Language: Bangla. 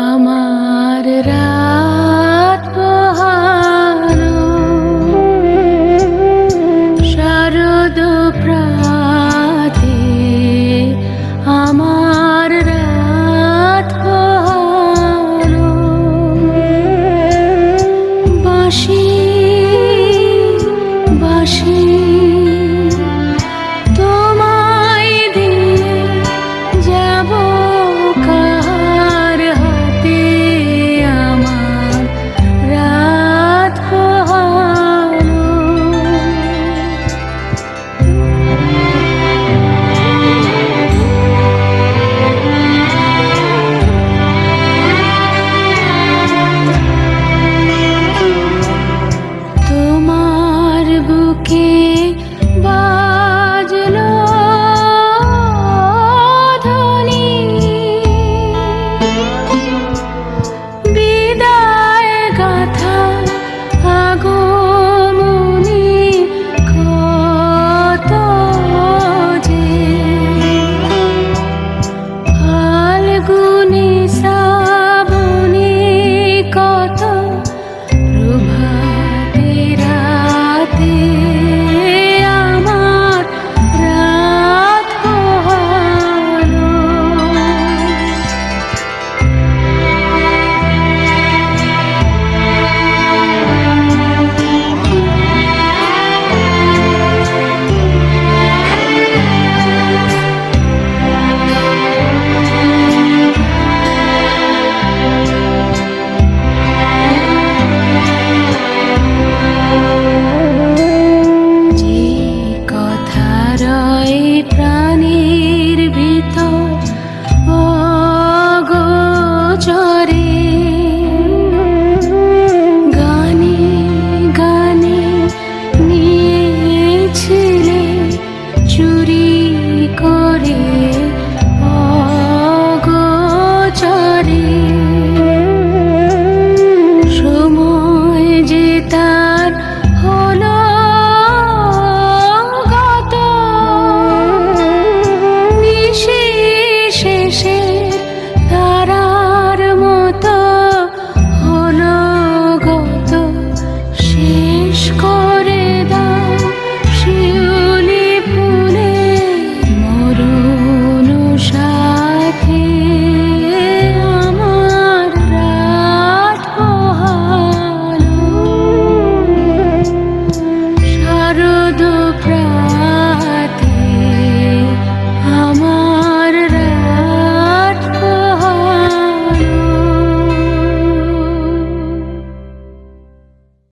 আমার রাত world যে কথা প্রাণীর ভিতর ও গানে